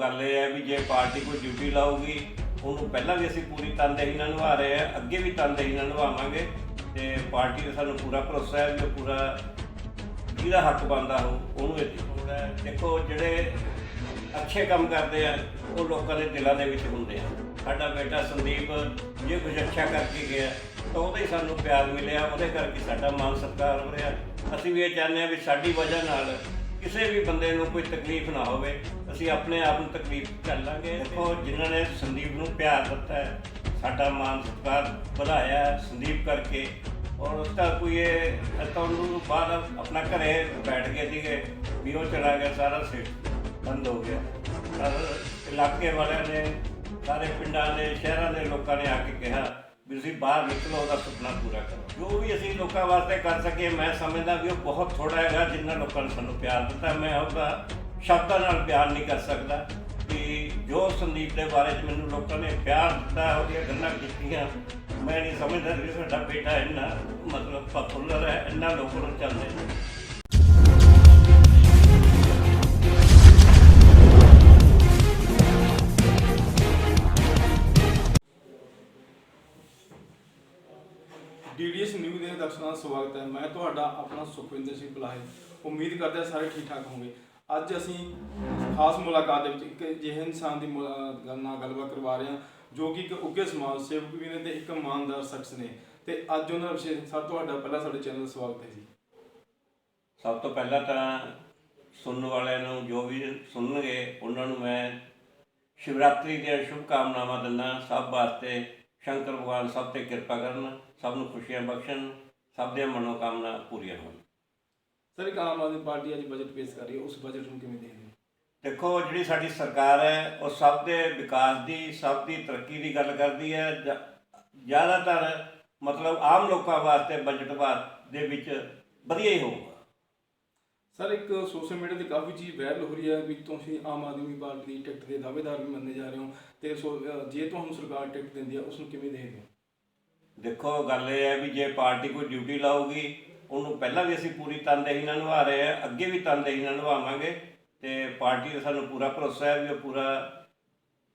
ਗੱਲ ਇਹ ਹੈ ਵੀ ਜੇ ਪਾਰਟੀ ਕੋਈ ਡਿਊਟੀ ਲਾਊਗੀ, ਉਹਨੂੰ ਪਹਿਲਾਂ ਵੀ ਅਸੀਂ ਪੂਰੀ ਤਨਦੇਹੀ ਨਾਲ ਨਿਭਾ ਰਹੇ ਹਾਂ, ਅੱਗੇ ਵੀ ਤਨਦੇਹੀ ਨਾਲ ਨਿਭਾਵਾਂਗੇ ਤੇ ਪਾਰਟੀ ਦਾ ਸਾਨੂੰ ਪੂਰਾ ਭਰੋਸਾ ਹੈ ਵੀ ਉਹ ਪੂਰਾ ਜਿਹਦਾ ਹੱਕ ਬਣਦਾ ਹੋ ਉਹਨੂੰ ਇਹ ਲੋੜ ਹੈ। ਦੇਖੋ, ਜਿਹੜੇ ਅੱਛੇ ਕੰਮ ਕਰਦੇ ਆ, ਉਹ ਲੋਕਾਂ ਦੇ ਦਿਲਾਂ ਦੇ ਵਿੱਚ ਹੁੰਦੇ ਆ। ਸਾਡਾ ਬੇਟਾ ਸੰਦੀਪ ਜੇ ਕੁਝ ਅੱਛਾ ਕਰਕੇ ਗਿਆ, ਤਾਂ ਉਹਦਾ ਹੀ ਸਾਨੂੰ ਪਿਆਰ ਮਿਲਿਆ, ਉਹਦੇ ਕਰਕੇ ਸਾਡਾ ਮਾਨ ਸਤਿਕਾਰ ਹੋ ਰਿਹਾ। ਅਸੀਂ ਵੀ ਇਹ ਚਾਹੁੰਦੇ ਆ ਵੀ ਸਾਡੀ ਵਜ੍ਹਾ ਨਾਲ ਕਿਸੇ ਵੀ ਬੰਦੇ ਨੂੰ ਕੋਈ ਤਕਲੀਫ ਨਾ ਹੋਵੇ। ਅਸੀਂ ਆਪਣੇ ਆਪ ਨੂੰ ਤਕਲੀਫ ਕਰ ਝੱਲਾਂਗੇ ਦੇਖੋ, ਜਿਨ੍ਹਾਂ ਨੇ ਸੰਦੀਪ ਨੂੰ ਪਿਆਰ ਦਿੱਤਾ ਹੈ, ਸਾਡਾ ਮਾਨ ਸਤਿਕਾਰ ਵਧਾਇਆ ਹੈ ਸੰਦੀਪ ਕਰਕੇ। ਔਰ ਉਸ ਦਾ ਕੋਈ ਇਹ ਤੁਹਾਨੂੰ ਬਾਅਦ ਆਪਣਾ ਘਰੇ ਬੈਠ ਗਏ ਸੀਗੇ ਵੀ ਉਹ ਚਲਾ ਗਿਆ, ਸਾਰਾ ਸਿਸਟਮ ਬੰਦ ਹੋ ਗਿਆ। ਪਰ ਇਲਾਕੇ ਵਾਲਿਆਂ ਨੇ, ਸਾਰੇ ਪਿੰਡਾਂ ਦੇ, ਸ਼ਹਿਰਾਂ ਦੇ ਲੋਕਾਂ ਨੇ ਆ ਕੇ ਕਿਹਾ ਵੀ ਤੁਸੀਂ ਬਾਹਰ ਨਿਕਲੋ, ਉਹਦਾ ਸੁਪਨਾ ਪੂਰਾ ਕਰੋ। ਜੋ ਵੀ ਅਸੀਂ ਲੋਕਾਂ ਵਾਸਤੇ ਕਰ ਸਕੀਏ, ਮੈਂ ਸਮਝਦਾ ਵੀ ਉਹ ਬਹੁਤ ਥੋੜਾ ਹੈਗਾ ਜਿੰਨਾ ਲੋਕਾਂ ਨੇ ਸਾਨੂੰ ਪਿਆਰ ਦਿੱਤਾ। ਮੈਂ ਉਹਦਾ ਸ਼ਬਦਾਂ ਨਾਲ ਬਿਆਨ ਨਹੀਂ ਕਰ ਸਕਦਾ। ਕਿ ਜੋ ਸੰਦੀਪ ਦੇ ਬਾਰੇ ਚ ਮੈਨੂੰ ਲੋਕਾਂ ਨੇ ਪਿਆਰ ਦਿੱਤਾ ਉਹਦੀਆਂ ਗੱਲਾਂ ਕੀਤੀਆਂ, ਮੈਂ ਨਹੀਂ ਸਮਝਦਾ ਕਿ ਸਾਡਾ ਬੇਟਾ ਇੰਨਾ ਮਤਲਬ ਪਪੂਲਰ ਹੈ, ਇੰਨਾ ਲੋਕਾਂ ਨੂੰ ਚਾਹੁੰਦੇ ਨੇ। ਡੀਡੀਐਸ ਨਿਊਜ਼ ਦੇ ਦਰਸ਼ਕਾਂ ਦਾ ਸਵਾਗਤ ਹੈ। ਮੈਂ ਤੁਹਾਡਾ ਆਪਣਾ ਸੁਖਵਿੰਦਰ ਸਿੰਘ ਬੁਲਾਹੇ ਉਮੀਦ ਕਰਦੇ ਸਾਰੇ ਠੀਕ ਠਾਕ ਹੋਵੋਗੇ। ਅੱਜ ਅਸੀਂ ਖਾਸ ਮੁਲਾਕਾਤ ਦੇ ਵਿੱਚ ਇੱਕ ਅਜਿਹੇ ਇਨਸਾਨ ਦੀ ਮੁਲਾ- ਨਾਲ ਗੱਲਬਾਤ ਕਰਵਾ ਰਹੇ ਹਾਂ, ਜੋ ਕਿ ਇੱਕ ਉੱਘੇ ਸਮਾਜ ਸੇਵਕ ਵੀ ਨੇ ਤੇ ਇੱਕ ਇਮਾਨਦਾਰ ਸ਼ਖਸ ਨੇ। ਤੇ ਅੱਜ ਉਹਨਾਂ ਦਾ ਵਿਸ਼ੇ ਸਭ ਤੁਹਾਡਾ ਪਹਿਲਾਂ ਸਾਡੇ ਚੈਨਲ ਸਵਾਗਤ ਹੈ ਜੀ। ਸਭ ਤੋਂ ਪਹਿਲਾਂ ਤਾਂ ਸੁਣਨ ਵਾਲਿਆਂ ਨੂੰ, ਜੋ ਵੀ ਸੁਣਨਗੇ, ਉਹਨਾਂ ਨੂੰ ਮੈਂ ਸ਼ਿਵਰਾਤਰੀ ਦੀਆਂ ਸ਼ੁਭ ਕਾਮਨਾਵਾਂ ਦਿੰਦਾ ਸਭ ਵਾਸਤੇ ਸ਼ੰਕਰ ਭਗਵਾਨ ਸਭ ਤੇ ਕਿਰਪਾ ਕਰਨ, ਸਭ ਨੂੰ ਖੁਸ਼ੀਆਂ ਬਖਸ਼ਣ, ਸਭ ਦੀਆਂ ਮਨੋਕਾਮਨਾ ਪੂਰੀਆਂ ਹੋਣ। ਸਰ ਇੱਕ ਆਮ ਆਦਮੀ ਪਾਰਟੀ ਅੱਜ ਬਜਟ ਪੇਸ਼ ਕਰ ਰਹੀ ਹੈ ਉਸ ਬਜਟ ਨੂੰ ਕਿਵੇਂ ਦੇਖਦੇ ਹੋ? ਦੇਖੋ ਜਿਹੜੀ ਸਾਡੀ ਸਰਕਾਰ ਹੈ ਉਹ ਸਭ ਦੇ ਵਿਕਾਸ ਦੀ ਸਭ ਦੀ ਤਰੱਕੀ ਦੀ ਗੱਲ ਕਰਦੀ ਹੈ। ਜ਼ਿਆਦਾਤਰ ਮਤਲਬ ਆਮ ਲੋਕਾਂ ਵਾਸਤੇ ਬਜਟ ਬਾਤ ਦੇ ਵਿੱਚ ਵਧੀਆ ਹੀ ਹੋਊਗਾ। ਸਰ ਇੱਕ ਸੋਸ਼ਲ ਮੀਡੀਆ ਤੇ ਕਾਫੀ ਚੀਜ਼ ਵਾਇਰਲ ਹੋ ਰਹੀ ਹੈ ਵੀ ਤੁਸੀਂ ਆਮ ਆਦਮੀ ਪਾਰਟੀ ਦੀ ਟਿਕਟ ਦੇ ਦਾਅਵੇਦਾਰ ਵੀ ਮੰਨੇ ਜਾ ਰਹੇ ਹੋ ਤੇ ਜੇ ਤੁਹਾਨੂੰ ਸਰਕਾਰ ਟਿਕਟ ਦਿੰਦੀ ਹੈ ਉਸ ਨੂੰ ਕਿਵੇਂ ਦੇਖਦੇ ਹੋ? ਦੇਖੋ ਗੱਲ ਇਹ ਹੈ ਵੀ ਜੇ ਪਾਰਟੀ ਕੋਈ ਡਿਊਟੀ ਲਾਊਗੀ ਉਹਨੂੰ ਪਹਿਲਾਂ ਵੀ ਅਸੀਂ ਪੂਰੀ ਤਨਦੇਹੀ ਨਾਲ ਨਿਭਾ ਰਹੇ ਹਾਂ ਅੱਗੇ ਵੀ ਤਨਦੇਹੀ ਨਾਲ ਨਿਭਾਵਾਂਗੇ ਤੇ ਪਾਰਟੀ ਦਾ ਸਾਨੂੰ ਪੂਰਾ ਭਰੋਸਾ ਹੈ ਵੀ ਉਹ ਪੂਰਾ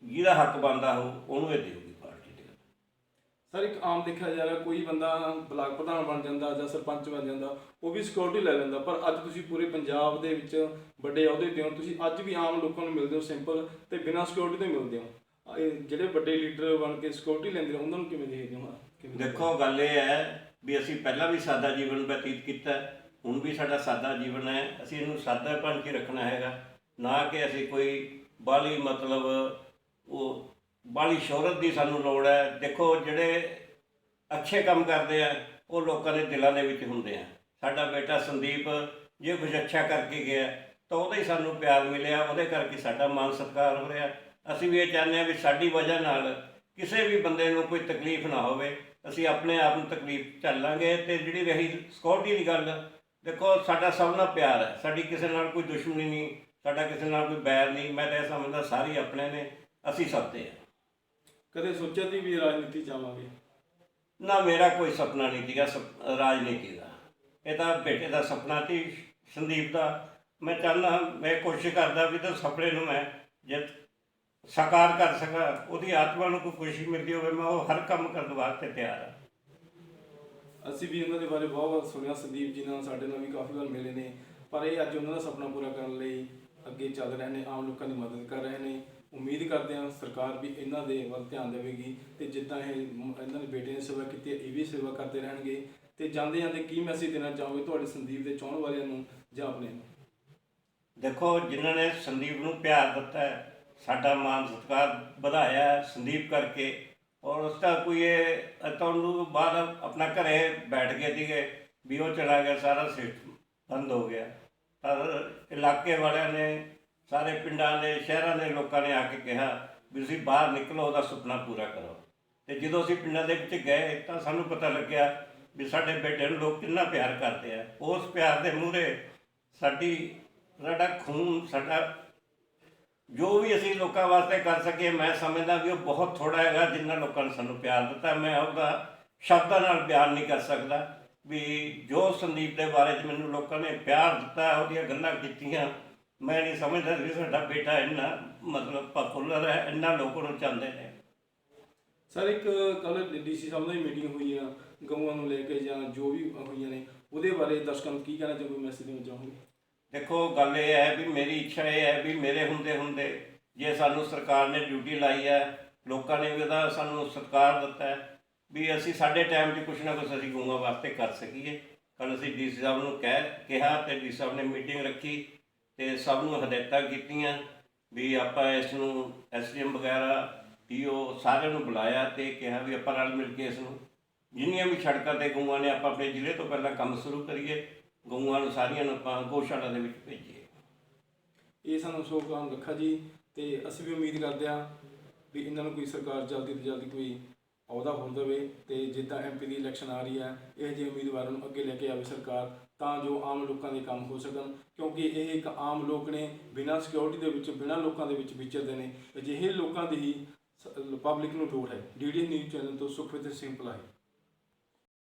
ਜਿਹਦਾ ਹੱਕ ਬਣਦਾ ਹੋ ਉਹਨੂੰ ਇਹ ਦੇਊਗੀ ਪਾਰਟੀ ਦੀ। ਸਰ ਇੱਕ ਆਮ ਦੇਖਿਆ ਜਾ ਰਿਹਾ ਕੋਈ ਬੰਦਾ ਬਲਾਕ ਪ੍ਰਧਾਨ ਬਣ ਜਾਂਦਾ ਜਾਂ ਸਰਪੰਚ ਬਣ ਜਾਂਦਾ ਉਹ ਵੀ ਸਿਕਿਉਰਿਟੀ ਲੈ ਲੈਂਦਾ ਪਰ ਅੱਜ ਤੁਸੀਂ ਪੂਰੇ ਪੰਜਾਬ ਦੇ ਵਿੱਚ ਵੱਡੇ ਅਹੁਦੇ ਤੇ ਹੋ ਤੁਸੀਂ ਅੱਜ ਵੀ ਆਮ ਲੋਕਾਂ ਨੂੰ ਮਿਲਦੇ ਹੋ ਸਿੰਪਲ ਤੇ ਬਿਨਾਂ ਸਿਕਿਉਰਿਟੀ ਤੋਂ ਹੀ ਮਿਲਦੇ ਹੋ। ਜਿਹੜੇ ਵੱਡੇ ਲੀਡਰ ਬਣ ਕੇ ਸਿਕਿਉਰਿਟੀ ਲੈਂਦੇ ਉਹਨਾਂ ਨੂੰ ਕਿਵੇਂ ਦੇਖਦੇ ਹੋ? ਕਿਵੇਂ ਦੇਖੋ ਗੱਲ ਇਹ ਹੈ ਵੀ ਅਸੀਂ ਪਹਿਲਾਂ ਵੀ ਸਾਦਾ ਜੀਵਨ ਬਤੀਤ ਕੀਤਾ ਹੁਣ ਵੀ ਸਾਡਾ ਸਾਦਾ ਜੀਵਨ ਹੈ, ਅਸੀਂ ਇਹਨੂੰ ਸਾਦਾ ਬਣ ਕੇ ਰੱਖਣਾ ਹੈਗਾ। ਨਾ ਕਿ ਅਸੀਂ ਕੋਈ ਬਾਲੀ ਮਤਲਬ ਉਹ ਬਾਲੀ ਸ਼ੋਹਰਤ ਦੀ ਸਾਨੂੰ ਲੋੜ ਹੈ। ਦੇਖੋ ਜਿਹੜੇ ਅੱਛੇ ਕੰਮ ਕਰਦੇ ਆ, ਉਹ ਲੋਕਾਂ ਦੇ ਦਿਲਾਂ ਦੇ ਵਿੱਚ ਹੁੰਦੇ ਆ। ਸਾਡਾ ਬੇਟਾ ਸੰਦੀਪ ਜੇ ਕੁਝ ਅੱਛਾ ਕਰਕੇ ਗਿਆ, ਤਾਂ ਉਹਦਾ ਹੀ ਸਾਨੂੰ ਪਿਆਰ ਮਿਲਿਆ, ਉਹਦੇ ਕਰਕੇ ਸਾਡਾ ਮਾਨ ਸਤਿਕਾਰ ਹੋ ਰਿਹਾ। ਅਸੀਂ ਵੀ ਇਹ ਚਾਹੁੰਦੇ ਆ ਵੀ ਸਾਡੀ ਵਜ੍ਹਾ ਨਾਲ ਕਿਸੇ ਵੀ ਬੰਦੇ ਨੂੰ ਕੋਈ ਤਕਲੀਫ ਨਾ ਹੋਵੇ ਅਸੀਂ ਆਪਣੇ ਆਪ ਨੂੰ ਤਕਲੀਫ ਝੱਲਾਂਗੇ ਤੇ ਜਿਹੜੀ ਰਹੀ ਸਿਕਿਉਰਿਟੀ ਦੀ ਗੱਲ ਦੇਖੋ ਸਾਡਾ ਸਭ ਨਾਲ ਪਿਆਰ ਹੈ ਸਾਡੀ ਕਿਸੇ ਨਾਲ ਕੋਈ ਦੁਸ਼ਮਣੀ ਨਹੀਂ ਸਾਡਾ ਕਿਸੇ ਨਾਲ ਕੋਈ ਬੈਰ ਨਹੀਂ ਮੈਂ ਤਾਂ ਇਹ ਸਮਝਦਾ ਸਾਰੇ ਆਪਣੇ ਨੇ ਅਸੀਂ ਸਭ ਤੇ ਹਾਂ। ਕਦੇ ਸੋਚਿਆ ਸੀ ਵੀ ਰਾਜਨੀਤੀ ਚਾਹਾਂਗੇ ਨਾ ਮੇਰਾ ਕੋਈ ਸੁਪਨਾ ਨਹੀਂ ਸੀਗਾ ਰਾਜਨੀਤੀ ਦਾ। ਇਹ ਤਾਂ ਬੇਟੇ ਦਾ ਸੁਪਨਾ ਸੀ ਸੰਦੀਪ ਦਾ। ਮੈਂ ਚਾਹੁੰਦਾ ਮੈਂ ਕੋਸ਼ਿਸ਼ ਕਰਦਾ ਵੀ ਤਾਂ ਸੁਪਨੇ ਨੂੰ ਮੈਂ ਜੇ ਸਾਕਾਰ ਕਰ ਸਕਾਂ ਉਹਦੀ ਆਤਮਾ ਨੂੰ ਕੋਈ ਖੁਸ਼ੀ ਮਿਲਦੀ ਹੋਵੇ ਮੈਂ ਉਹ ਹਰ ਕੰਮ ਕਰਨ ਵਾਸਤੇ ਤਿਆਰ ਹਾਂ। ਅਸੀਂ ਵੀ ਉਹਨਾਂ ਦੇ ਬਾਰੇ ਬਹੁਤ ਵਾਰ ਸੁਣਿਆ ਸੰਦੀਪ ਜੀ ਨਾਲ ਸਾਡੇ ਨਾਲ ਵੀ ਕਾਫੀ ਵਾਰ ਮਿਲੇ ਨੇ ਪਰ ਇਹ ਅੱਜ ਉਹਨਾਂ ਦਾ ਸੁਪਨਾ ਪੂਰਾ ਕਰਨ ਲਈ ਅੱਗੇ ਚੱਲ ਰਹੇ ਨੇ ਆਮ ਲੋਕਾਂ ਦੀ ਮਦਦ ਕਰ ਰਹੇ ਨੇ। ਉਮੀਦ ਕਰਦੇ ਹਾਂ ਸਰਕਾਰ ਵੀ ਇਹਨਾਂ ਦੇ ਵੱਲ ਧਿਆਨ ਦੇਵੇਗੀ ਤੇ ਜਿੱਦਾਂ ਇਹ ਇਹਨਾਂ ਦੇ ਬੇਟੇ ਨੇ ਸੇਵਾ ਕੀਤੀ ਹੈ ਇਹ ਵੀ ਸੇਵਾ ਕਰਦੇ ਰਹਿਣਗੇ। ਤੇ ਜਾਂਦੇ ਜਾਂਦੇ ਕੀ ਮੈਸੇਜ ਦੇਣਾ ਚਾਹੋਗੇ ਤੁਹਾਡੇ ਸੰਦੀਪ ਦੇ ਚਾਹਣ ਵਾਲਿਆਂ ਨੂੰ ਜਾਂ ਆਪਣੇ ਨੂੰ? ਦੇਖੋ ਜਿਨ੍ਹਾਂ ਨੇ ਸੰਦੀਪ ਨੂੰ ਪਿਆਰ ਦਿੱਤਾ ਹੈ ਸਾਡਾ ਮਾਨ ਸਤਿਕਾਰ ਵਧਾਇਆ ਸੰਦੀਪ ਕਰਕੇ। ਔਰ ਉਸ ਦਾ ਕੋਈ ਇਹ ਤੁਹਾਨੂੰ ਬਾਅਦ ਆਪਣਾ ਘਰੇ ਬੈਠ ਗਏ ਸੀਗੇ ਵੀ ਉਹ ਚਲਾ ਗਿਆ, ਸਾਰਾ ਸਿਸਟਮ ਬੰਦ ਹੋ ਗਿਆ। ਪਰ ਇਲਾਕੇ ਵਾਲਿਆਂ ਨੇ, ਸਾਰੇ ਪਿੰਡਾਂ ਦੇ, ਸ਼ਹਿਰਾਂ ਦੇ ਲੋਕਾਂ ਨੇ ਆ ਕੇ ਕਿਹਾ ਵੀ ਤੁਸੀਂ ਬਾਹਰ ਨਿਕਲੋ, ਉਹਦਾ ਸੁਪਨਾ ਪੂਰਾ ਕਰੋ। ਤੇ ਜਦੋਂ ਅਸੀਂ ਪਿੰਡਾਂ ਦੇ ਵਿੱਚ ਗਏ, ਤਾਂ ਸਾਨੂੰ ਪਤਾ ਲੱਗਿਆ ਵੀ ਸਾਡੇ ਬੇਟੇ ਨੂੰ ਲੋਕ ਕਿੰਨਾ ਪਿਆਰ ਕਰਦੇ ਆ। ਉਸ ਪਿਆਰ ਦੇ ਮੂਹਰੇ ਸਾਡੀ, ਸਾਡਾ ਖੂਨ, ਸਾਡਾ ਜੋ ਵੀ ਅਸੀਂ ਲੋਕਾਂ ਵਾਸਤੇ ਕਰ ਸਕੀਏ, ਮੈਂ ਸਮਝਦਾ ਵੀ ਉਹ ਬਹੁਤ ਥੋੜਾ ਹੈਗਾ, ਜਿੰਨਾ ਲੋਕਾਂ ਨੇ ਸਾਨੂੰ ਪਿਆਰ ਦਿੱਤਾ, ਮੈਂ ਉਹਦਾ ਸ਼ਬਦਾਂ ਨਾਲ ਬਿਆਨ ਨਹੀਂ ਕਰ ਸਕਦਾ ਵੀ ਜੋ ਸੰਦੀਪ ਦੇ ਬਾਰੇ ਚ ਮੈਨੂੰ ਲੋਕਾਂ ਨੇ ਪਿਆਰ ਦਿੱਤਾ, ਉਹਦੀਆਂ ਗੱਲਾਂ ਕੀਤੀਆਂ, ਮੈਂ ਨਹੀਂ ਸਮਝਦਾ ਕਿ ਸਾਡਾ ਬੇਟਾ ਇੰਨਾ ਮਤਲਬ ਪਪੂਲਰ ਹੈ, ਇੰਨਾ ਲੋਕ ਉਹਨੂੰ ਚਾਹੁੰਦੇ ਨੇ। ਸਰ, ਇੱਕ ਕੱਲ ਡੀਸੀ ਸਾਹਿਬ ਨਾਲ ਮੀਟਿੰਗ ਹੋਈ ਆ, ਗਊਆਂ ਨੂੰ ਲੈ ਕੇ ਜਾਂ ਜੋ ਵੀ ਹੋਈਆਂ ਨੇ, ਉਹਦੇ ਬਾਰੇ ਦਰਸ਼ਕਾਂ ਨੂੰ ਕੀ ਕਹਿਣਾ ਚਾਹੋਗੇ ਮੈਸੇਜ ਦੇਣਾ ਚਾਹੋਗੇ? ਦੇਖੋ, ਗੱਲ ਇਹ ਹੈ ਵੀ ਮੇਰੀ ਇੱਛਾ ਇਹ ਹੈ ਵੀ ਮੇਰੇ ਹੁੰਦੇ ਹੁੰਦੇ ਜੇ ਸਾਨੂੰ ਸਰਕਾਰ ਨੇ ਡਿਊਟੀ ਲਾਈ ਹੈ, ਲੋਕਾਂ ਨੇ ਵੀ ਉਹਦਾ ਸਾਨੂੰ ਸਤਿਕਾਰ ਦਿੱਤਾ ਹੈ ਵੀ ਅਸੀਂ ਸਾਡੇ ਟਾਈਮ 'ਚ ਕੁਛ ਨਾ ਕੁਛ ਅਸੀਂ ਗਊਆਂ ਵਾਸਤੇ ਕਰ ਸਕੀਏ। ਕੱਲ ਅਸੀਂ ਡੀਸੀ ਸਾਹਿਬ ਨੂੰ ਕਹਿ, ਕਿਹਾ ਤੇ ਡੀਸੀ ਸਾਹਿਬ ਨੇ ਮੀਟਿੰਗ ਰੱਖੀ ਤੇ ਸਭ ਨੂੰ ਹਦਾਇਤਾਂ ਕੀਤੀਆਂ ਵੀ ਆਪਾਂ ਇਸ ਨੂੰ ਐਸਡੀਐਮ ਵਗੈਰਾ ਪੀਓ ਸਾਰਿਆਂ ਨੂੰ ਬੁਲਾਇਆ ਤੇ ਕਿਹਾ ਵੀ ਆਪਾਂ ਨਾਲ ਮਿਲ ਕੇ ਇਸ ਨੂੰ ਜਿੰਨੀਆਂ ਵੀ ਸੜਕਾਂ ਤੇ ਗਊਆਂ ਨੇ ਆਪਾਂ ਆਪਣੇ ਜ਼ਿਲ੍ਹੇ ਤੋਂ ਪਹਿਲਾਂ ਕੰਮ ਸ਼ੁਰੂ ਕਰੀਏ। ਗਊਆਂ ਨੂੰ, ਸਾਰੀਆਂ ਨੂੰ ਆਪਾਂ ਗਊਸ਼ਾਲਾ ਦੇ ਵਿੱਚ ਭੇਜੀਏ। ਇਹ ਸਾਨੂੰ ਸ਼ੋਕਾਨ ਰੱਖਾ ਜੀ, ਤੇ ਅਸੀਂ ਵੀ ਉਮੀਦ ਕਰਦੇ ਹਾਂ ਵੀ ਇਹਨਾਂ ਨੂੰ ਕੋਈ ਸਰਕਾਰ ਜਲਦੀ ਤੋਂ ਜਲਦੀ ਕੋਈ ਅਹੁਦਾ ਹੋਰ ਦੇਵੇ ਤੇ ਜਿੱਦਾਂ ਐਮਪੀ ਦੀ ਇਲੈਕਸ਼ਨ ਆ ਰਹੀ ਹੈ, ਇਹ ਜਿਹੇ ਉਮੀਦਵਾਰਾਂ ਨੂੰ ਅੱਗੇ ਲੈ ਕੇ ਆਵੇ ਸਰਕਾਰ, ਤਾਂ ਜੋ ਆਮ ਲੋਕਾਂ ਦੇ ਕੰਮ ਹੋ ਸਕਣ। ਕਿਉਂਕਿ ਇਹ ਇੱਕ ਆਮ ਲੋਕ ਨੇ, ਬਿਨਾਂ ਸਿਕਿਉਰਿਟੀ ਦੇ ਵਿੱਚ, ਬਿਨਾਂ ਲੋਕਾਂ ਦੇ ਵਿੱਚ ਵਿਚਰਦੇ ਨੇ। ਅਜਿਹੇ ਲੋਕਾਂ ਦੀ ਹੀ ਪਬਲਿਕ ਨੂੰ ਲੋੜ ਹੈ। ਡੀਡੀ ਨਿਊਜ਼ ਚੈਨਲ ਤੋਂ ਸੁਖਵਿੰਦਰ ਸਿੰਘ ਭਲਾਈ।